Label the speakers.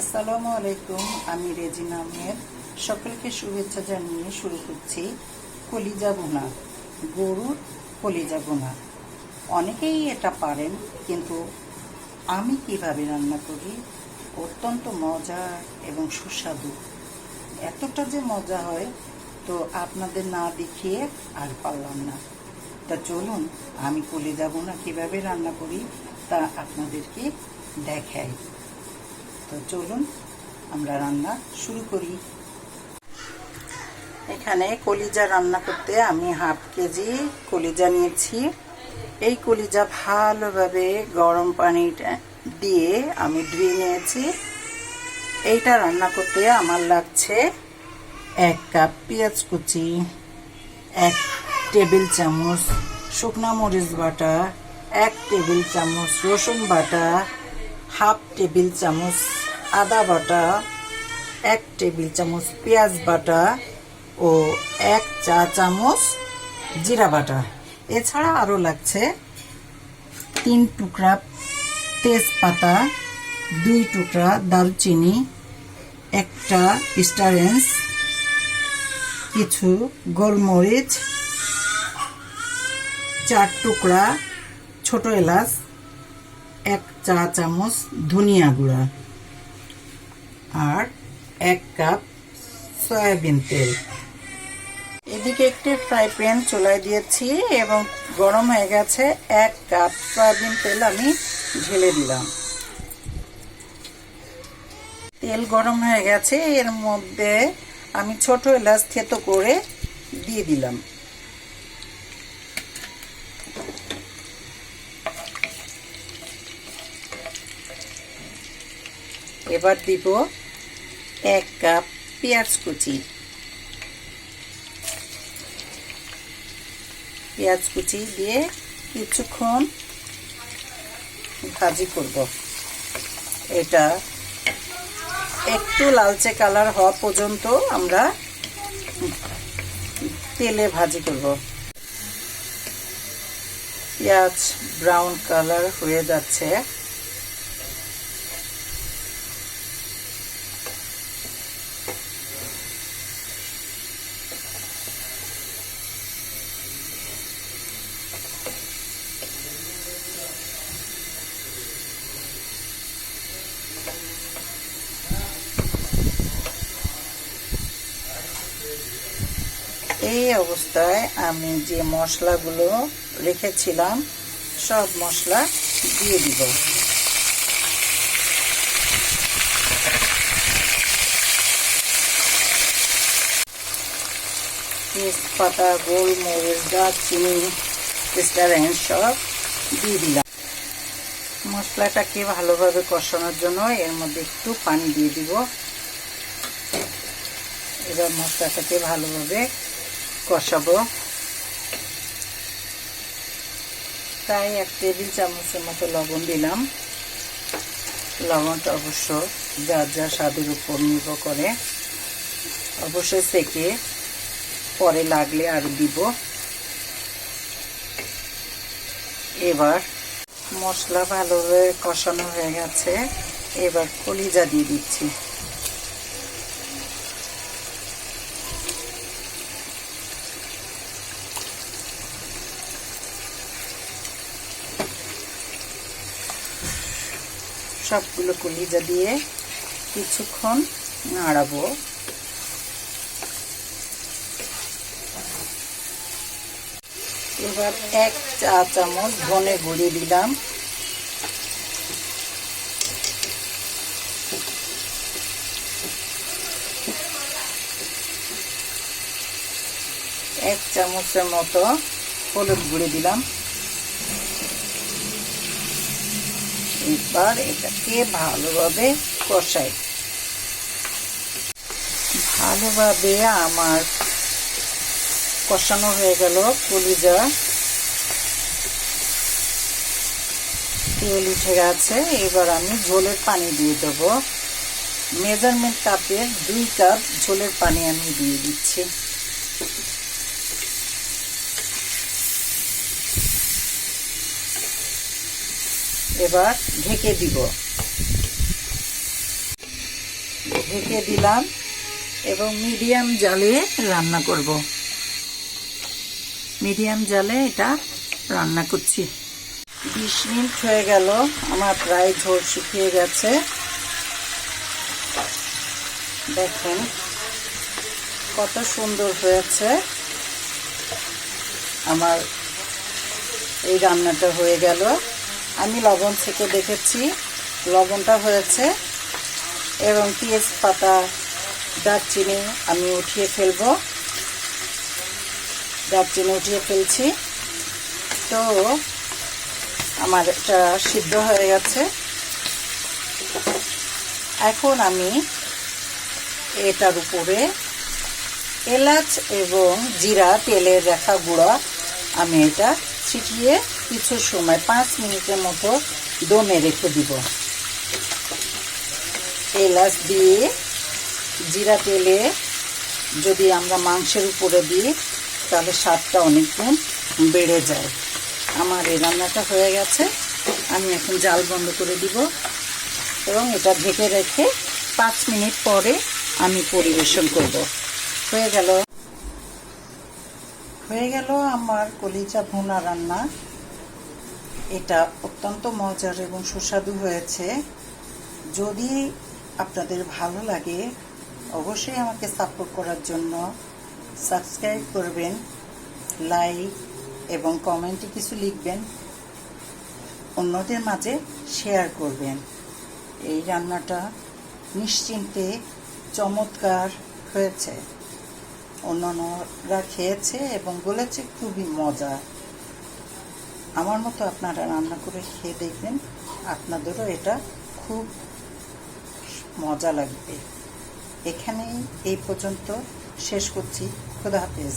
Speaker 1: আসসালামু আলাইকুম, আমি রেজিনা আহমেদ। সকলকে শুভেচ্ছা জানিয়ে শুরু করছি কলিজা বোনা গরুর কলিজা বোনা অনেকেই এটা পারেন, কিন্তু আমি কীভাবে রান্না করি? অত্যন্ত মজা এবং সুস্বাদু। এতটা যে মজা হয়, তো আপনাদের না দেখিয়ে আর পারলাম না। তা চলুন, আমি কলিজা বোনা কীভাবে রান্না করি তা আপনাদেরকে দেখাই। তো চলুন আমরা রান্না শুরু করি। এখানে কলিজা রান্না করতে আমি হাফ কেজি কলিজা নিয়েছি। এই কলিজা ভালোভাবে গরম পানিটা দিয়ে আমি ধুয়ে নিয়েছি। এইটা রান্না করতে আমার লাগছে এক কাপ পেঁয়াজ কুচি, এক টেবিল চামচ শুকনা মরিচ বাটা, এক টেবিল চামচ রসুন বাটা, হাফ টেবিল চামচ আদা বাটা, এক টেবিল চামচ পেঁয়াজ বাটা ও এক চা চামচ জিরা বাটা। এছাড়া আরও লাগছে তিন টুকরা তেজপাতা, দুই টুকরা দারুচিনি, একটা স্টারেন্স কিছু গোলমরিচ, চার টুকরা ছোট এলাচ, এক চা চামচ ধনিয়া গুঁড়া। আর এক কাপ সয়াবিন তেল। এদিকে একটি ফ্রাই প্যান চুলায় দিয়েছি এবং গরম হয়ে গেছে এক কাপ সয়াবিন তেল আমি ঢেলে দিলাম। তেল গরম হয়ে গেছে, এর মধ্যে আমি ছোট এলাচ থেতো করে দিয়ে দিলাম। এবার দিব এক কাপ পেঁয়াজ কুচি। পেঁয়াজ কুচি দিয়ে কিছুক্ষণ ভাজি করব। এটা একটু লালচে কালার হওয়া পর্যন্ত আমরা তেলে ভাজি করব। পেঁয়াজ ব্রাউন কালার হয়ে যাচ্ছে। এই অবস্থায় আমি যে মশলাগুলো রেখেছিলাম, সব মশলা দিয়ে দিব। তেজপাতা, গোলমরিচ, দারচিনি স্টারেন্ট সব দিয়ে দিলাম। মশলাটাকে ভালোভাবে কষানোর জন্য এর মধ্যে একটু পানি দিয়ে দিব। এবার মশলাটাকে ভালোভাবে কষাবো। প্রায় এক টেবিল চামচের মতো লবণ দিলাম। লবণটা অবশ্য যার যা স্বাদের উপর নির্ভর করে। অবশ্যই সেকে পরে লাগলে আর দিব। এবার মশলা ভালোভাবে কষানো হয়ে গেছে। এবার কলিজা দিয়ে দিচ্ছি। সবগুলো কলিজা দিয়ে কিছুক্ষণ নাড়াবো। এবার এক চা চামচ ধনে গুঁড়ি দিলাম। এক চামচের মতো হলুদ গুঁড়ি দিলাম। এবার এটাকে ভালোভাবে কষাই। ভালোভাবে আমার কষানো হয়ে গেল কলিজা। তেল উঠে গেছে, এবার আমি ঝোলের পানি দিয়ে দেবো। মেজারমেন্ট কাপের দুই কাপ ঝোলের পানি আমি দিয়ে দিচ্ছি। এবার ঢেকে দিব। ঢেকে দিলাম এবং মিডিয়াম জালে রান্না করব। মিডিয়াম জালে এটা রান্না করছি। বিশ মিনিট হয়ে গেল, আমার প্রায় ঝোল শুকিয়ে গেছে। দেখেন কত সুন্দর হয়েছে। আমার এই রান্নাটা হয়ে গেল। আমি লবণ থেকে দেখেছি, লবণটা হয়েছে এবং পেঁয়াজ পাতা, দারচিনি আমি উঠিয়ে ফেলব। দারচিনি উঠিয়ে ফেলছি। তো আমার এটা সিদ্ধ হয়ে গেছে। এখন আমি এটার উপরে এলাচ এবং জিরা তেলের রেখা গুঁড়া আমি এটা ছিটিয়ে কিছু সময়, পাঁচ মিনিটের মতো দমে রেখে দিব। এলাচ দিয়ে জিরা তেলে যদি আমরা মাংসের উপরে দিই, তাহলে স্বাদটা অনেক গুণ বেড়ে যায়। আমার এই রান্নাটা হয়ে গেছে। আমি এখন জাল বন্ধ করে দিব এবং এটা ঢেকে রেখে পাঁচ মিনিট পরে আমি পরিবেশন করব। হয়ে গেল। হয়ে গেল আমার কলিজা ভুনা রান্না। এটা অত্যন্ত মজার এবং সুস্বাদু হয়েছে। যদি আপনাদের ভালো লাগে, অবশ্যই আমাকে সাপোর্ট করার জন্য সাবস্ক্রাইব করবেন লাইক এবং কমেন্টে কিছু লিখবেন, অন্যদের মাঝে শেয়ার করবেন। এই রান্নাটা নিশ্চিন্তে চমৎকার হয়েছে। অন্যান্যরা খেয়েছে এবং বলেছে খুবই মজা আমার মতো আপনারা রান্না করে খেয়ে দেখবেন, আপনাদেরও এটা খুব মজা লাগবে। এখানেই এই পর্যন্ত। শেষ করছি। খুদা হাফেজ।